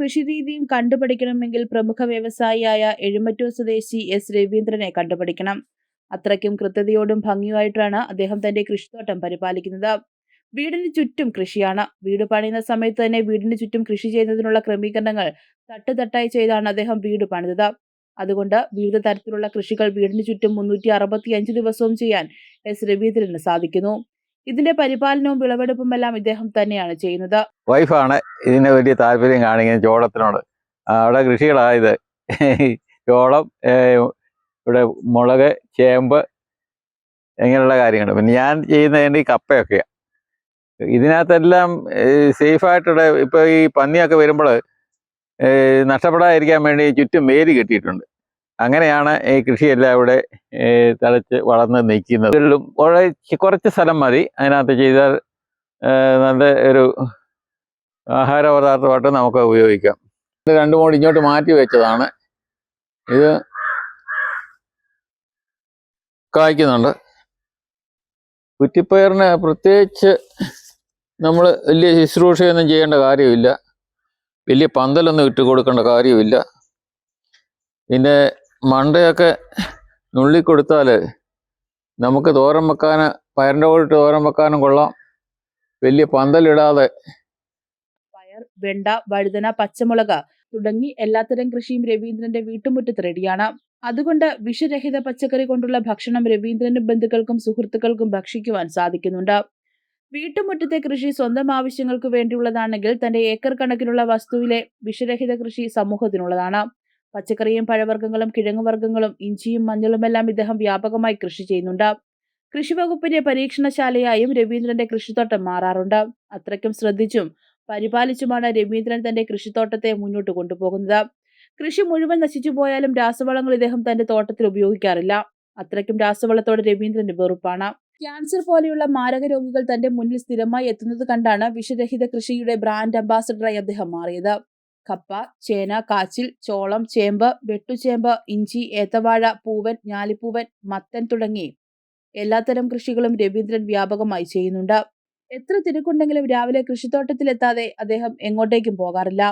കൃഷിരീതിയും കണ്ടുപഠിക്കണമെങ്കിൽ പ്രമുഖ വ്യവസായിയായ എഴുമറ്റൂർ സ്വദേശി എസ് രവീന്ദ്രനെ കണ്ടുപഠിക്കണം അത്രയ്ക്കും കൃത്യതയോടും ഭംഗിയുമായിട്ടാണ് അദ്ദേഹം തന്റെ കൃഷിത്തോട്ടം പരിപാലിക്കുന്നത്. വീടിന് ചുറ്റും കൃഷിയാണ്. വീട് പണിയുന്ന സമയത്ത് തന്നെ വീടിന് ചുറ്റും കൃഷി ചെയ്യുന്നതിനുള്ള ക്രമീകരണങ്ങൾ തട്ടുതട്ടായി ചെയ്താണ് അദ്ദേഹം വീട് പണിതത്. അതുകൊണ്ട് വിവിധ തരത്തിലുള്ള കൃഷികൾ വീടിന് ചുറ്റും മുന്നൂറ്റി അറുപത്തി അഞ്ച് ദിവസവും ചെയ്യാൻ എസ് രവീന്ദ്രന് സാധിക്കുന്നു. ഇതിന്റെ പരിപാലനവും വിളവെടുപ്പും എല്ലാം ഇദ്ദേഹം തന്നെയാണ് ചെയ്യുന്നത്. വൈഫാണ്. ഇതിന് വലിയ താല്പര്യം കാണിക്കുന്നത് ചോളത്തിനോട്. അവിടെ കൃഷികളായത് ചോളം ഇവിടെ മുളക് ചേമ്പ് ഇങ്ങനെയുള്ള കാര്യങ്ങൾ. പിന്നെ ഞാൻ ചെയ്യുന്നതിന്റെ ഈ കപ്പയൊക്കെയാണ് ഇതിനകത്തെല്ലാം സേഫായിട്ടുള്ള ഇപ്പോൾ ഈ പന്നിയൊക്കെ വരുമ്പോൾ നഷ്ടപ്പെടാതിരിക്കാൻ വേണ്ടി ചുറ്റും വേലി കെട്ടിയിട്ടുണ്ട്. അങ്ങനെയാണ് ഈ കൃഷിയെല്ലാം ഇവിടെ തഴച്ച് വളർന്ന് നിൽക്കുന്നത്. കുറച്ച് സ്ഥലം മതി. അതിനകത്ത് ചെയ്താൽ നല്ല ഒരു ആഹാര പദാർത്ഥമായിട്ട് നമുക്ക് ഉപയോഗിക്കാം. രണ്ടു മൂടി ഇങ്ങോട്ട് മാറ്റി വെച്ചതാണ്. ഇത് കായ്ക്കുന്നുണ്ട്. കുറ്റിപ്പയറിന് പ്രത്യേകിച്ച് നമ്മൾ വലിയ ശുശ്രൂഷയൊന്നും ചെയ്യേണ്ട കാര്യമില്ല. വലിയ പന്തലൊന്നും ഇട്ട് കൊടുക്കേണ്ട കാര്യമില്ല. പിന്നെ മണ്ടയൊക്കെ നുള്ളി കൊടുത്താൽ നമുക്ക് തോരൻ വെക്കാൻ പയറിന്റെ കൂടെ തോരം വെക്കാനും കൊള്ളാം. വലിയ പന്തലിടാതെ. പയർ വെണ്ട വഴുതന പച്ചമുളക് തുടങ്ങി എല്ലാത്തരം കൃഷിയും രവീന്ദ്രന്റെ വീട്ടുമുറ്റത്ത് റെഡിയാണ്. അതുകൊണ്ട് വിഷരഹിത പച്ചക്കറി കൊണ്ടുള്ള ഭക്ഷണം രവീന്ദ്രനും ബന്ധുക്കൾക്കും സുഹൃത്തുക്കൾക്കും ഭക്ഷിക്കുവാൻ സാധിക്കുന്നുണ്ട്. വീട്ടുമുറ്റത്തെ കൃഷി സ്വന്തം ആവശ്യങ്ങൾക്ക് വേണ്ടിയുള്ളതാണെങ്കിൽ തന്റെ ഏക്കർ കണക്കിനുള്ള വസ്തുവിലെ വിഷരഹിത കൃഷി സമൂഹത്തിനുള്ളതാണ്. പച്ചക്കറിയും പഴവർഗങ്ങളും കിഴങ്ങുവർഗങ്ങളും ഇഞ്ചിയും മഞ്ഞളുമെല്ലാം ഇദ്ദേഹം വ്യാപകമായി കൃഷി ചെയ്യുന്നുണ്ട്. കൃഷിവകുപ്പിന്റെ പരീക്ഷണശാലയായും രവീന്ദ്രന്റെ കൃഷിത്തോട്ടം മാറാറുണ്ട്. അത്രയ്ക്കും ശ്രദ്ധിച്ചും പരിപാലിച്ചുമാണ് രവീന്ദ്രൻ തന്റെ കൃഷിത്തോട്ടത്തെ മുന്നോട്ട് കൊണ്ടുപോകുന്നത്. കൃഷി മുഴുവൻ നശിച്ചു പോയാലും രാസവളങ്ങൾ ഇദ്ദേഹം തന്റെ തോട്ടത്തിൽ ഉപയോഗിക്കാറില്ല. അത്രയ്ക്കും രാസവളത്തോട് രവീന്ദ്രന്റെ വെറുപ്പാണ്. ക്യാൻസർ പോലെയുള്ള മാരക രോഗികൾ തന്റെ മുന്നിൽ സ്ഥിരമായി എത്തുന്നത് കണ്ടാണ് വിഷരഹിത കൃഷിയുടെ ബ്രാൻഡ് അംബാസഡറായി അദ്ദേഹം മാറിയത്. കപ്പ ചേന കാച്ചിൽ ചോളം ചേമ്പ് വെട്ടുചേമ്പ് ഇഞ്ചി ഏത്തവാഴ പൂവൻ ഞാലിപ്പൂവൻ മത്തൻ തുടങ്ങി എല്ലാത്തരം കൃഷികളും രവീന്ദ്രൻ വ്യാപകമായി ചെയ്യുന്നുണ്ട്. എത്ര തിരക്കുണ്ടെങ്കിലും രാവിലെ കൃഷിത്തോട്ടത്തിലെത്താതെ അദ്ദേഹം എങ്ങോട്ടേക്കും പോകാറില്ല.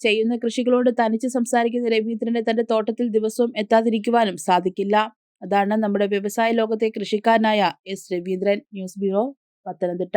ചെയ്യുന്ന കൃഷികളോട് തനിച്ച് സംസാരിക്കുന്ന രവീന്ദ്രനെ തന്റെ തോട്ടത്തിൽ ദിവസവും എത്താതിരിക്കുവാനും സാധിക്കില്ല. അതാണ് നമ്മുടെ വ്യവസായ ലോകത്തെ കൃഷിക്കാരനായ S Raveendran. News bureau Pathanamthitta.